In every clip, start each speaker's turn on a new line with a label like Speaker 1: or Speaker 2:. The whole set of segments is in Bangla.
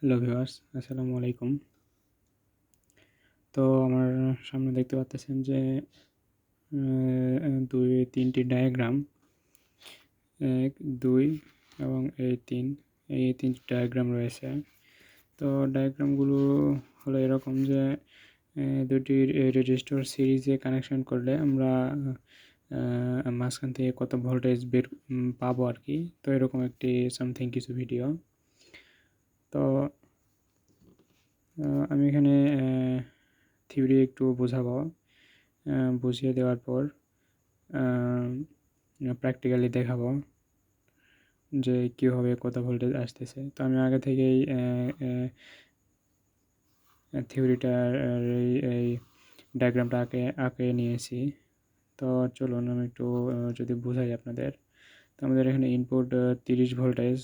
Speaker 1: হ্যালো ভিউয়ার্স, আসসালামু আলাইকুম। তো আমার সামনে দেখতে পাচ্ছেন যে দুই, তিনটি ডায়াগ্রাম এক, দুই এবং এই তিন, এই তিনটি ডায়াগ্রাম রয়েছে। তো ডায়াগ্রামগুলো হলো এরকম যে দুটি রেজিস্টার সিরিজে কানেকশন করলে আমরা মাঝখান থেকে কত ভোল্টেজ বের পাবো আর কি। তো এরকম একটি সামথিং কিছু ভিডিও তো আমি এখানে থিওরি একটু বোঝাবো। বুঝিয়ে দেওয়ার পর প্র্যাকটিক্যালি দেখাবো যে কীভাবে কত ভোল্টেজ আসতেছে। তো আমি আগে থেকেই থিওরিটার এই এই ডায়াগ্রামটা আঁকে আঁকে নিয়েছি। তো চলুন আমি একটু যদি বোঝাই আপনাদের। তো আমাদের এখানে ইনপুট তিরিশ ভোল্টেজ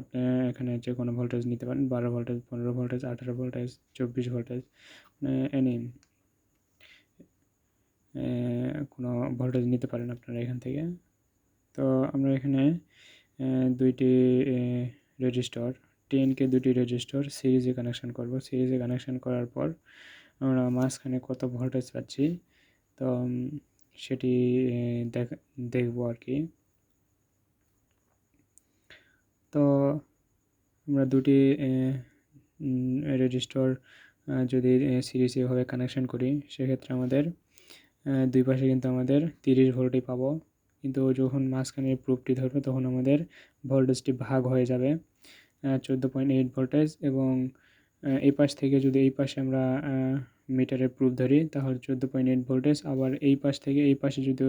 Speaker 1: আপনি এখানে যে কোনো ভোল্টেজ নিতে পারেন, বারো ভোল্টেজ পনেরো ভোল্টেজ আঠারো ভোল্টেজ চব্বিশ ভোল্টেজ এনি কোনো ভোল্টেজ নিতে পারেন আপনারা এখান থেকে। তো আমরা এখানে দুইটি রেজিস্টর টেনকে দুটি রেজিস্টর সিরিজে কানেকশন করব। সিরিজে কানেকশন করার পর আমরা মাঝখানে কত ভোল্টেজ পাচ্ছি, তো সেটি দেখ, দেখব আর কি। তো আমরা দুটি রেজিস্টর যদি সিরিজ এভাবে কানেকশন করি, সেক্ষেত্রে আমাদের দুই পাশে কিন্তু আমাদের তিরিশ ভোল্টই পাবো। কিন্তু যখন মাঝখানে প্রুফটি ধরবে, তখন আমাদের ভোল্টেজটি ভাগ হয়ে যাবে চোদ্দ পয়েন্ট এইট ভোল্টেজ এবং এই পাশ থেকে যদি এই পাশে আমরা মিটারের প্রুফ ধরি, তাহলে চোদ্দ পয়েন্ট এইট ভোল্টেজ আবার এই পাশ থেকে এই পাশে যদি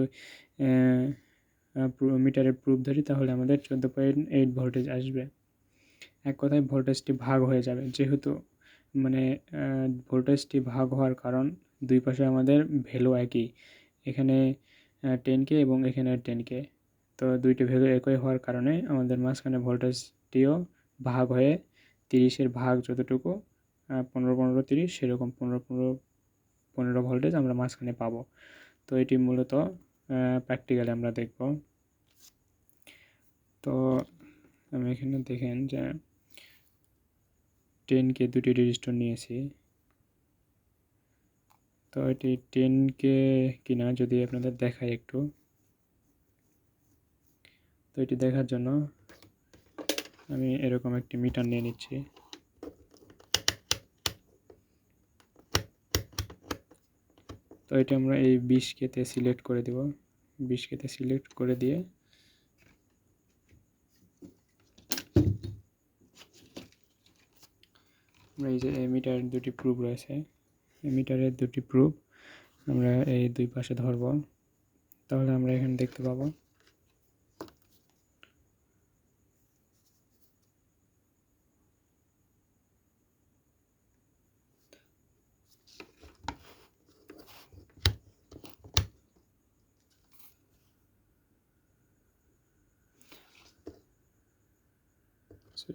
Speaker 1: মিটারের প্রুফ ধরি, তাহলে আমাদের চোদ্দ পয়েন্ট এইট ভোল্টেজ আসবে। এক কথায় ভোল্টেজটি ভাগ হয়ে যাবে। যেহেতু মানে ভোল্টেজটি ভাগ হওয়ার কারণ, দুই পাশে আমাদের ভ্যালু একই। এখানে টেন কে এবং এখানে টেন কে তো দুইটি ভ্যালু একই হওয়ার কারণে আমাদের মাঝখানে ভোল্টেজটিও ভাগ হয়ে তিরিশের ভাগ যতটুকু পনেরো পনেরো, তিরিশ, সেরকম পনেরো পনেরো পনেরো ভোল্টেজ আমরা মাঝখানে পাবো। তো এটি মূলত প্র্যাকটিক্যালি আমরা দেখব। তো আমি এখানে দেখেন যে টেনকে দুটি রেজিস্টার নিয়েছি। তো এটি টেনকে কিনা যদি আপনাদের দেখাই একটু। তো এটি দেখার জন্য আমি এরকম একটি মিটার নিয়ে নিচ্ছি। তো এটা আমরা এই বিশ কেতে সিলেক্ট করে দেব। বিশ কেতে সিলেক্ট করে দিয়ে আমরা এই যে মিটার দুটি প্রুফ রয়েছে। মিটারের দুটি প্রুফ আমরা এই দুই পাশে ধরব। তাহলে আমরা এখানে দেখতে পাবো।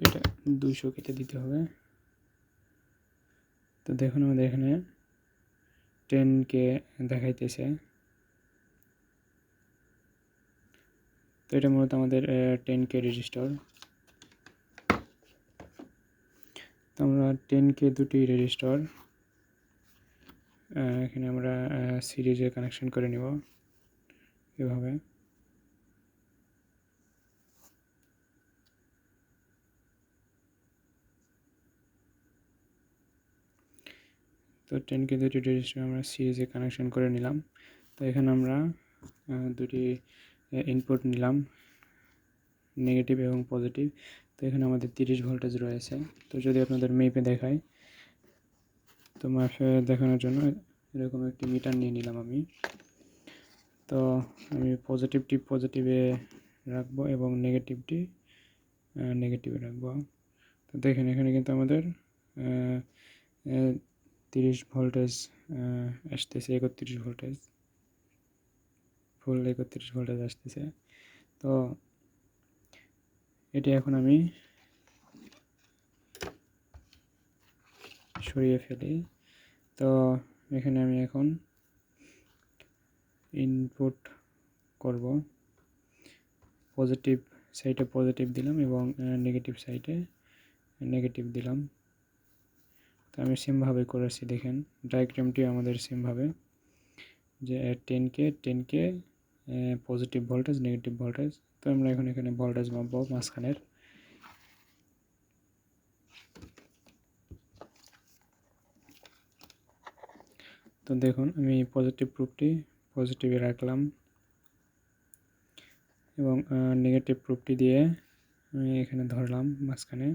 Speaker 1: এটা দুইশো কেটে দিতে হবে। তো দেখুন আমাদের এখানে টেনকে দেখাইতেছে। তো এটা মূলত আমাদের টেন কে রেজিস্টার তো আমরা টেন কে দুটি রেজিস্টার এখানে আমরা সিরিজে কানেকশন করে নিব। এভাবে। তো টেন কে দুটি রেজিস্টার আমরা সিরিজে কানেকশন করে নিলাম। তো এখানে আমরা দুটি ইনপুট নিলাম নেগেটিভ এবং পজিটিভ তো এখানে আমাদের তিরিশ ভোল্টেজ রয়েছে। তো যদি আপনাদের মেপে দেখাই, তো মাপে দেখানোর জন্য এরকম একটি মিটার নিয়ে নিলাম আমি। তো আমি পজিটিভটি পজিটিভে রাখব এবং নেগেটিভটি নেগেটিভে রাখব। তো দেখেন এখানে কিন্তু আমাদের তিরিশ ভোল্টেজ আসতেছে, একত্রিশ ভোল্টেজ। ফুল একত্রিশ ভোল্টেজ আসতেছে। তো এটি এখন আমি সরিয়ে ফেলি। তো এখানে আমি এখন ইনপুট করব। পজিটিভ সাইডে পজিটিভ দিলাম এবং নেগেটিভ সাইডে নেগেটিভ দিলাম। তো আমি সেমভাবে করেছি, দেখেন। ডায়াগ্রামটি আমাদের সেমভাবে যে টেনকে টেনকে পজিটিভ ভোল্টেজ নেগেটিভ ভোল্টেজ তো আমরা এখন এখানে ভোল্টেজ মাপবো মাঝখানের। তো দেখুন, আমি পজিটিভ প্রুফটি পজিটিভে রাখলাম। এবং নেগেটিভ প্রুফটি দিয়ে আমি এখানে ধরলাম মাঝখানে।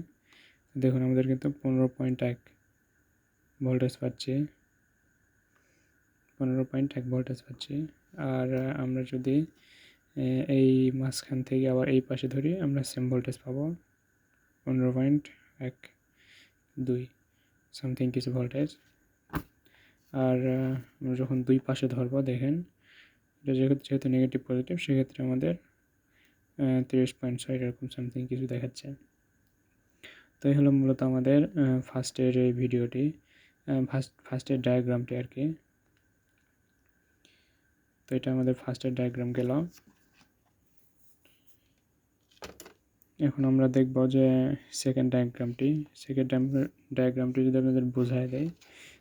Speaker 1: দেখুন, আমাদের কিন্তু পনেরো পয়েন্ট এক ভোল্টেজ পাচ্ছি, পনেরো পয়েন্ট এক ভোল্টেজ পাচ্ছি। আর আমরা যদি এই মাঝখান থেকে আবার এই পাশে ধরি, আমরা সেম ভোল্টেজ পাবো পনেরো পয়েন্ট এক দুই সামথিং কিছু ভোল্টেজ আর আমরা যখন দুই পাশে ধরবো, দেখেন, এটা যেহেতু যেহেতু নেগেটিভ পজিটিভ সেক্ষেত্রে আমাদের তিরিশ পয়েন্ট ছয় এরকম সামথিং কিছু দেখাচ্ছে। তো এই হলো মূলত আমাদের ফার্স্টের এই ভিডিওটি ফার্স্ট ফার্স্টের ডায়াগ্রামটি আর কি। তো এটা আমাদের ফার্স্টের ডায়াগ্রাম গেল। এখন আমরা দেখব যে সেকেন্ড ডায়াগ্রামটি সেকেন্ড ডায়াগ্রামটি যদি আপনাদের বোঝায় দেয়,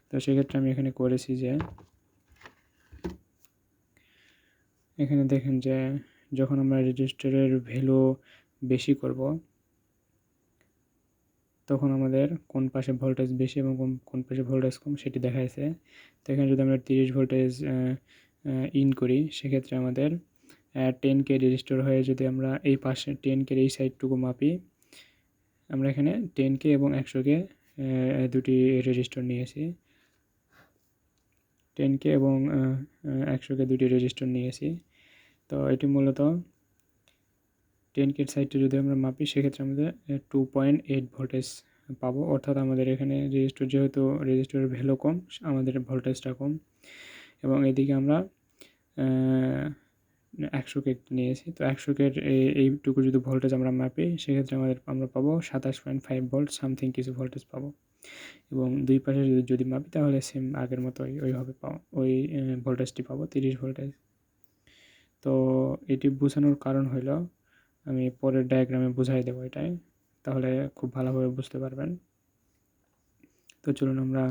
Speaker 1: তো সেক্ষেত্রে আমি এখানে করেছি যে, এখানে দেখেন যে যখন আমরা রেজিস্টারের ভ্যালু বেশি করব তখন আমাদের কোন পাশে ভোল্টেজ বেশি এবং কোন পাশে ভোল্টেজ কম সেটি দেখা যাচ্ছে তো এখানে যদি আমরা তিরিশ ভোল্টেজ ইন করি, সেক্ষেত্রে আমাদের টেন কে রেজিস্টার হয়ে যদি আমরা এই পাশে টেন কে এই সাইডটুকু মাপি, আমরা এখানে টেন কে এবং একশোকে দুটি রেজিস্টার নিয়েছি। টেন কে এবং একশোকে দুটি রেজিস্টার নিয়েছি। তো এটি মূলত টেন কেট সাইডটা যদি আমরা মাপি, সেক্ষেত্রে আমাদের টু পয়েন্ট এইট ভোল্টেজ পাবো। অর্থাৎ আমাদের এখানে রেজিস্টার যেহেতু রেজিস্টারের ভ্যালু কম, আমাদের ভোল্টেজটা কম। এবং এদিকে আমরা একশো কেট নিয়েছি। তো একশো কেট এইটুকু যদি ভোল্টেজ আমরা মাপি, সেক্ষেত্রে আমাদের, আমরা পাবো সাতাশ পয়েন্ট ফাইভ ভোল্ট সামথিং কিছু ভোল্টেজ পাবো। এবং দুই পাশে যদি যদি মাপি, তাহলে সেম আগের মতোই ওইভাবে পাবো ওই ভোল্টেজটি পাবো, তিরিশ ভোল্টেজ তো এটি বোঝানোর কারণ হলো আমি পরের ডায়াগ্রামে বুঝাই দেবো এটাই, তাহলে খুব ভালোভাবে বুঝতে পারবেন। তো চলুন আমরা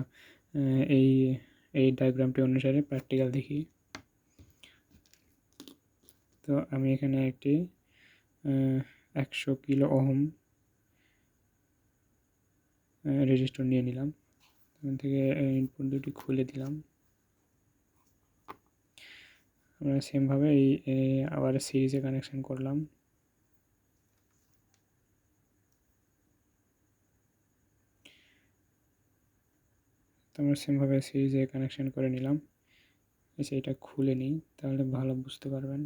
Speaker 1: এই এই ডায়াগ্রামটি অনুসারে প্র্যাকটিক্যাল দেখি। তো আমি এখানে একটি একশো কিলো ওহম রেজিস্টার নিয়ে নিলাম। এখান থেকে ইনপুট দুটি খুলে দিলাম। আমরা সেমভাবে এই আবার সিরিজে কানেকশন করলাম। তো আমরা সেমভাবে সিরিজে কানেকশন করে নিলাম। এসে এটা খুলে নিই, তাহলে ভালো বুঝতে পারবেন।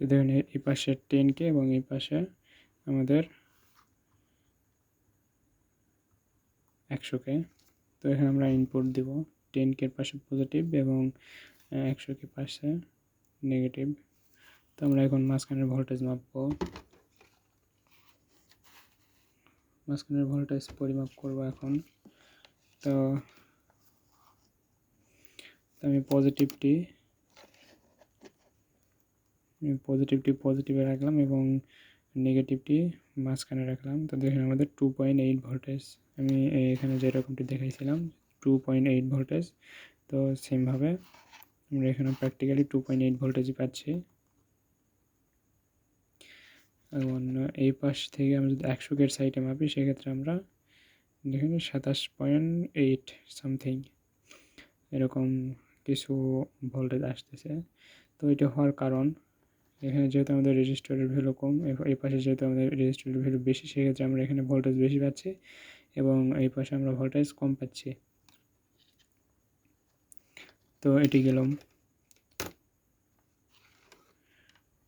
Speaker 1: দেখুন এই পাশে টেন কে এবং এই পাশে আমাদের একশো কে তো এখানে আমরা ইনপুট দিব। টেন কের পাশে পজিটিভ এবং একশো কে পাশে নেগেটিভ। তো আমরা এখন মাঝখানের ভোল্টেজ মাপবো। মাঝখানের ভোল্টেজ পরিমাপ করব এখন। তো আমি পজিটিভটি পজিটিভটি পজিটিভে রাখলাম এবং নেগেটিভটি মাঝখানে রাখলাম। তো দেখেন আমাদের টু পয়েন্ট এইট ভোল্টেজ আমি এখানে যেরকমটি দেখাইছিলাম টু পয়েন্ট এইট ভোল্টেজ তো সেমভাবে আমরা এখানে প্র্যাকটিক্যালি টু পয়েন্ট এইট ভোল্টেজই পাচ্ছি। এবং এই পাশ থেকে আমরা যদি একশো গেট সাইডে মাপি, সেক্ষেত্রে আমরা দেখেন সাতাশ পয়েন্ট এইট সামথিং এরকম কিছু ভোল্টেজ আসতেছে। তো এটা হওয়ার কারণ, এখানে যেহেতু আমাদের রেজিস্টারের ভ্যালু কম এই পাশে যেহেতু আমাদের রেজিস্টারের ভ্যালু বেশি, সেক্ষেত্রে আমরা এখানে ভোল্টেজ বেশি পাচ্ছি এবং এই পাশে আমরা ভোল্টেজ কম পাচ্ছি। তো এটি গেলাম।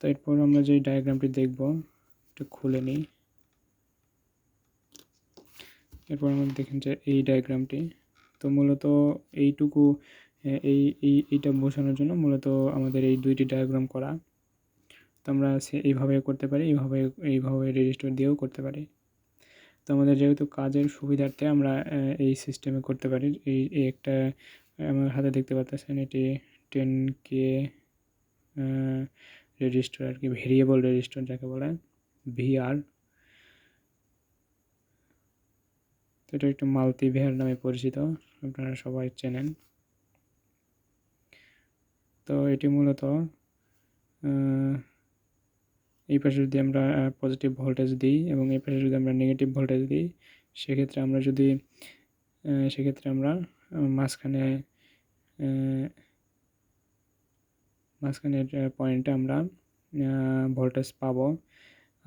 Speaker 1: তো এরপর আমরা যে ডায়াগ্রামটি দেখব, একটু খুলে নিই। এরপর আমরা দেখেন যে এই ডায়াগ্রামটি তো মূলত এইটুকু এই এই, এইটা বোঝানোর জন্য মূলত আমাদের এই দুইটি ডায়াগ্রাম করা। তো আমরা সে, এইভাবে করতে পারি, এইভাবে এইভাবে রেজিস্টার দিয়েও করতে পারি। তো আমাদের যেহেতু কাজের সুবিধার্থে আমরা এই সিস্টেমে করতে পারি এই একটা আমার হাতে দেখতে পাচ্ছেন এটি টেন কে রেজিস্টার আর কি ভেরিয়েবল রেজিস্টার যাকে বলে ভিআর তো এটা একটু মাল্টি ভিআর নামে পরিচিত, আপনারা সবাই চেনেন। তো এটি মূলত এই পাশে যদি আমরা পজিটিভ ভোল্টেজ দিই এবং এই পাশে যদি আমরা নেগেটিভ ভোল্টেজ দিই, সেক্ষেত্রে আমরা যদি সেক্ষেত্রে আমরা মাঝখানে মাঝখানের পয়েন্টে আমরা ভোল্টেজ পাবো।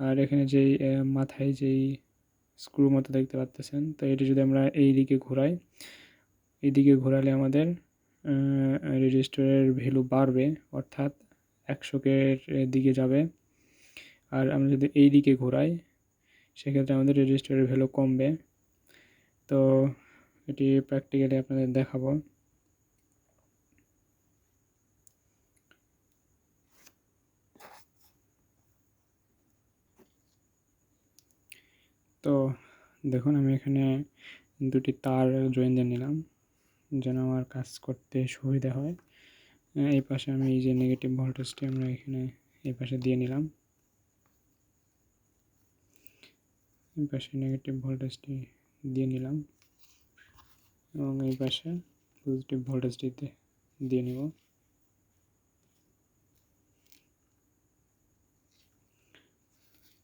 Speaker 1: আর এখানে যেই মাথায় যেই স্ক্রু মতো দেখতে পাচ্তেছেন, তো এটি যদি আমরা এই দিকে ঘোরাই এই দিকে ঘোরালে আমাদের রেজিস্টারের ভ্যালু বাড়বে, অর্থাৎ একশোকের দিকে যাবে। আর আমরা যদি এই দিকে ঘোরাই, সেক্ষেত্রে আমাদের রেজিস্টারের ভ্যালু কমবে। তো এটি প্র্যাকটিক্যালি আপনাদের দেখাবো। তো দেখুন, আমি এখানে দুটি তার জয়েন দিয়ে নিলাম, যেন আমার কাজ করতে সুবিধা হয়। এই পাশে আমি এই যে নেগেটিভ ভোল্টেজটি আমরা এখানে এই পাশে দিয়ে নিলাম। এই পাশে নেগেটিভ ভোল্টেজটি দিয়ে নিলাম। এবং এই পাশে পজিটিভ ভোল্টেজটিতে দিয়ে নিব।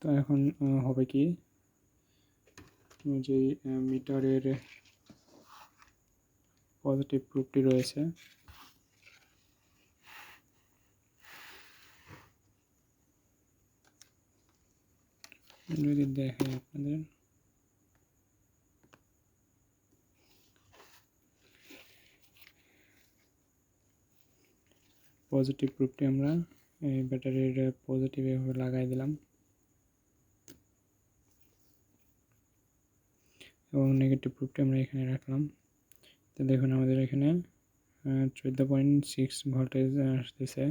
Speaker 1: তো এখন হবে কি, যে মিটারের পজিটিভ প্রুফটি রয়েছে। যদি দেখে আপনাদের। পজিটিভ প্রুফটি আমরা এই ব্যাটারির পজিটিভ এভাবে লাগাই দিলাম। এবং নেগেটিভ প্রুফটি আমরা এখানে রাখলাম। তো দেখুন আমাদের এখানে চোদ্দ পয়েন্ট সিক্স ভোল্টেজ আসতেছে।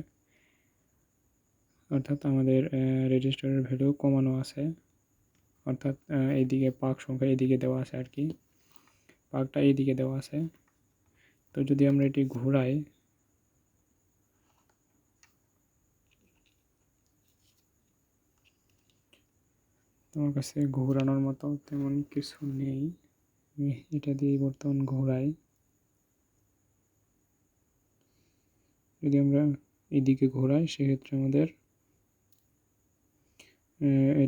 Speaker 1: অর্থাৎ আমাদের রেজিস্টারের ভ্যালু কমানো আছে। অর্থাৎ এইদিকে পাক সংখ্যা এইদিকে দেওয়া আছে আর কি। পাকটা এইদিকে দেওয়া আছে। তো যদি আমরা এটি ঘোরাই তোমার কাছে ঘোরানোর মতো তেমন কিছু নেই। এটা দিয়ে বর্তমান ঘোরাই যদি আমরা এদিকে ঘোরাই, সেক্ষেত্রে আমাদের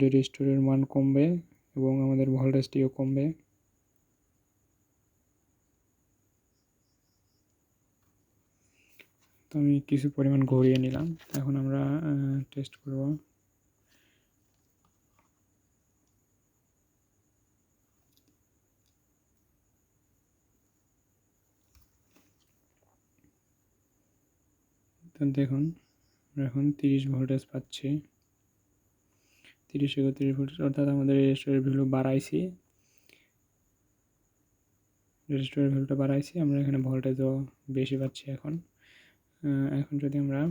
Speaker 1: রেজিস্টরের মান কমবে এবং আমাদের ভোল্টেজটিও কমবে। তো আমি কিছু পরিমাণ ঘুরিয়ে নিলাম। এখন আমরা টেস্ট করব। তো দেখুন এখন তিরিশ ভোল্টেজ পাচ্ছি। তিরিশ একত্রিশ ভোল্টেজ অর্থাৎ আমাদের রেজিস্টারের ভ্যালু বাড়াইছি। রেজিস্টারের ভ্যালুটা বাড়াইছি, আমরা এখানে ভোল্টেজও বেশি পাচ্ছি এখন। এখন যদি আমরা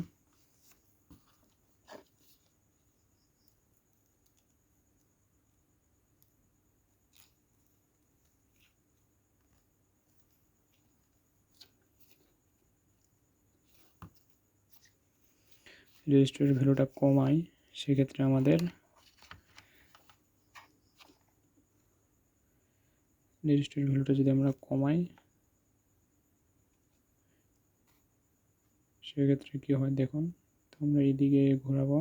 Speaker 1: রেজিস্টারের ভ্যালুটা কমাই, সেক্ষেত্রে আমাদের রেজিস্টার ভ্যালুটা যদি আমরা কমাই, সেক্ষেত্রে কী হয় দেখুন তো আমরা এইদিকে ঘোরাবো।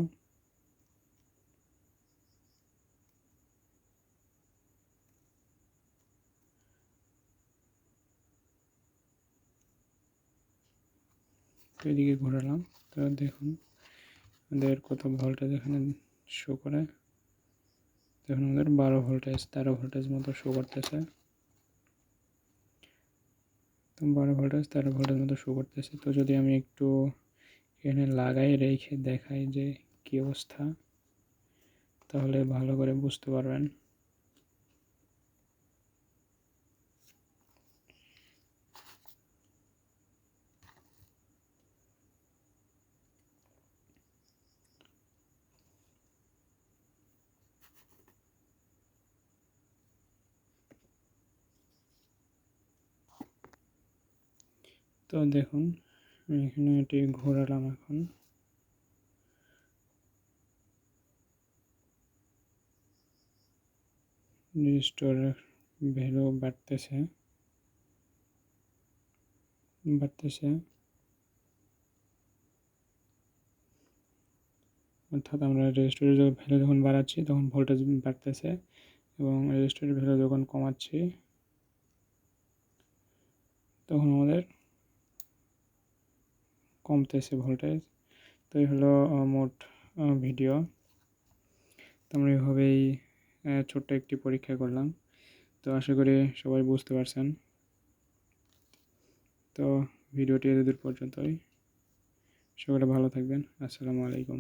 Speaker 1: তো এদিকে ঘোরালাম, তো দেখুন আমাদের কত ভোল্টেজ এখানে শো করে? দেখুন আমাদের বারো ভোল্টেজ তেরো ভোল্টেজ মতো শো করতেছে। তো বারো ভোল্টেজ তেরো ভোল্টেজ মতো শো করতেছে। তো যদি আমি একটু এখানে লাগাই, রেখে দেখাই যে কী অবস্থা, তাহলে ভালো করে বুঝতে পারবেন। তো দেখুন এখানে এটি ঘোরালাম এখন। রেজিস্টোরের ভ্যালু বাড়তেছে বাড়তেছে। অর্থাৎ আমরা রেজিস্টরের ভ্যালু যখন বাড়াচ্ছি, তখন ভোল্টেজ বাড়তেছে এবং রেজিস্টরের ভ্যালু যখন কমাচ্ছি, তখন আমাদের কমতেছে ভোল্টেজ। তো এই হলো মোট ভিডিও। তো আমরা এইভাবেই ছোট্ট একটি পরীক্ষা করলাম। তো আশা করি সবাই বুঝতে পারছেন। তো ভিডিওটি এতদূর পর্যন্তই। সকলে ভালো থাকবেন। আসসালামু আলাইকুম।